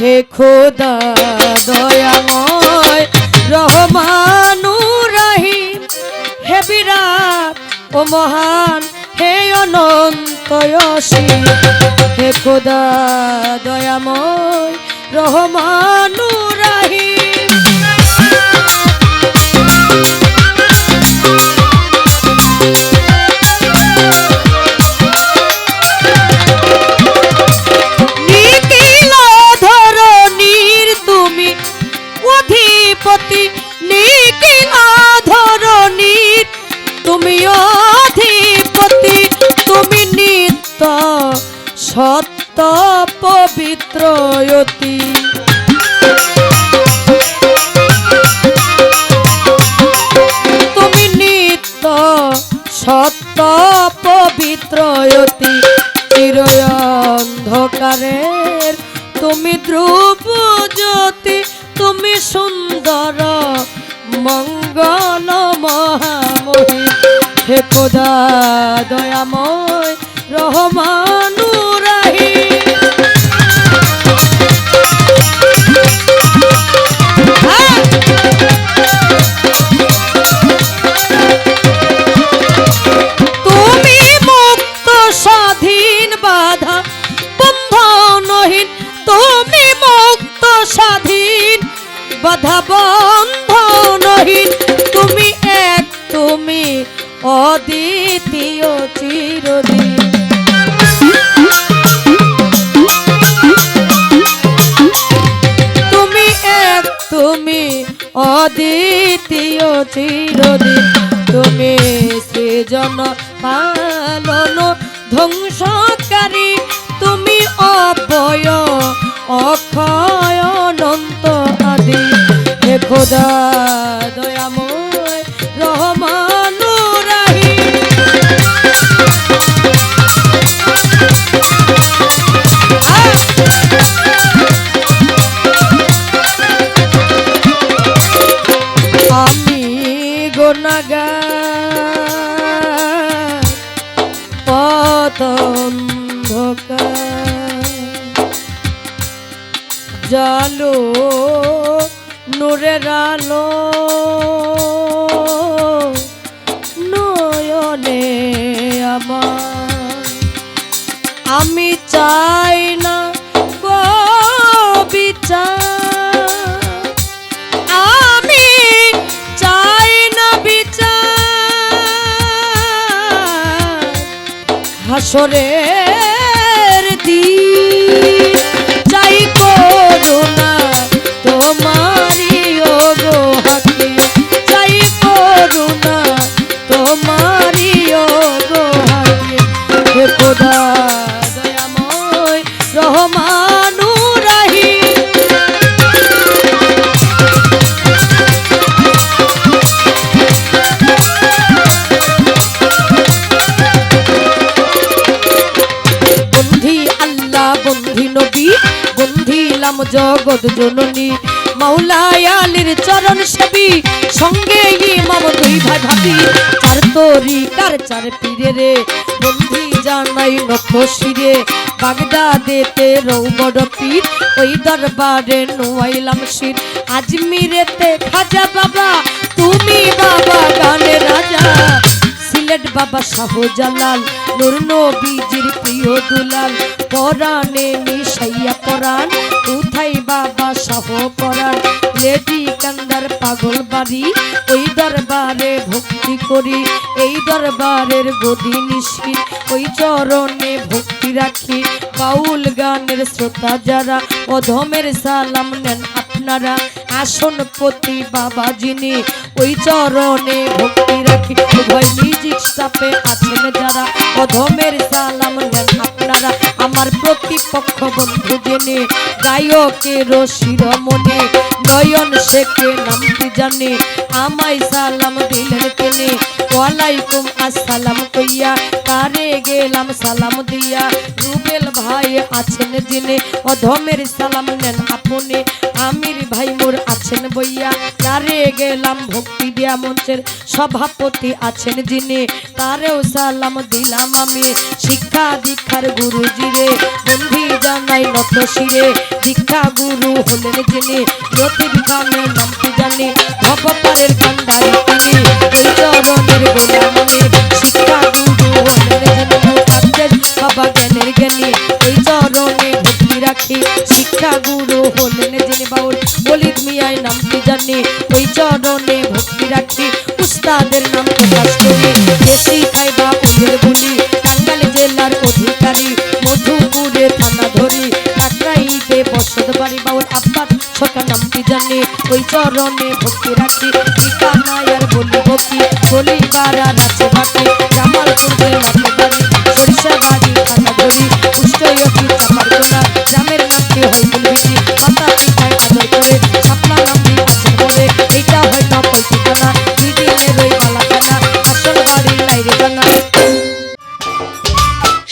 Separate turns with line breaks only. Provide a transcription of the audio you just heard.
হে খোদা, দয়াময় রহমানুর রহিম হে বিরাট ও মহান, হে অনন্ত অসীম। হে খোদা, দয়াময় রহমানুর অন্ধকারের তুমি ধ্রুব জ্যোতি তুমি সুন্দর মঙ্গল মহাময়ী। হে খোদা দয়াময় রহমানুরাহী অদ্বিতীয় চিরদিন। তুমি এক, তুমি অদ্বিতীয় চিরদিন। তুমি সৃজন, পালন, ধ্বংসকারী। তুমি অপয় অক্ষয়, অনন্ত আদি। হে খোদা, দয়াময়। গোনাগার পতন্ধকার জালো নূরের আলো নয়নে আমার। আমি চাই না গো হাসরের দি চাই করুণা তোমারি গো হাতে। চাই করুণা তোমারি গো হাতে। হে খোদা জগৎ জননী। মাওলায়ালির চরণ সেবী, সঙ্গে ইমাম দুই ভাই ভাবি। চার তরি কার চার পীরে রে, বন্ধি জানাই নখ শিরে। বাগদাদেতে বড় পীর, ওই দরবারে নোয়াইলাম শির। আজমিরেতে খাজা বাবা, তুমি বাবা গানের রাজা। সিলেট বাবা শাহজালাল নূর নবীজির প্রিয় দুলাল, পরাণে মিশাইয়া পরাণ, উঠাই বাবা শাহ পরাণ। কান্দার পাগল বাড়ি, ওই দরবারে ভক্তি করি, এই দরবারের গদি নিশি ওই চরণে ভক্তি রাখি। বাউল গানের শ্রোতা যারা, অধমের সালাম নেন আপনারা। আসন পতি বাবা যিনি, ওই চরণে ভক্তি রাখি। উভয় মিউজিক স্টাফে আছেন যারা, অধমের সালাম নেন আপনারা। আমার প্রতিপক্ষ বন্ধু জেনে গায়কের শিরমণি নয়ন শেখে নামটি জানে। আমায় সালাম দিলেন কেনে ওয়ালাইকুম আসসালাম কইয়া তারে গেলাম সালাম দিয়া? রুবেল ভাই আছেন যিনি, অধমের সালাম নেন আপনি। আমির ভাই মোর আছেন বইয়া তারে গেলাম ভক্তি দিয়া মঞ্চের সভাপতি আছেন যিনি। তারেও সালাম দিলাম আমি, শিক্ষা দীক্ষার গুরুজি রে। বন্ধি জানাই নত শিরে দীক্ষা গুরু হলেন যিনি। খানের নাম জানি? ভবতারের কান্ডারি তিনি। বলিদ মিয়াই নাম কি জানি? ওই চরণে ভক্তি রাখি, উস্তাদের নাম প্রকাশ করি। দেশি খাইবা ওদের বলি টাঙ্গাইল জেলার অধিকারী। মধুপুরে থানা ধরি কাকরাইতে বসত বাড়ি, বাউল আব্বাস সকা নাম কি জানি? ওই চরণে ভক্তি রাখি ঠিকানায়ার বলি ভক্তি বলি পাড়া রাছে বাকি, জামালপুর জেলাতে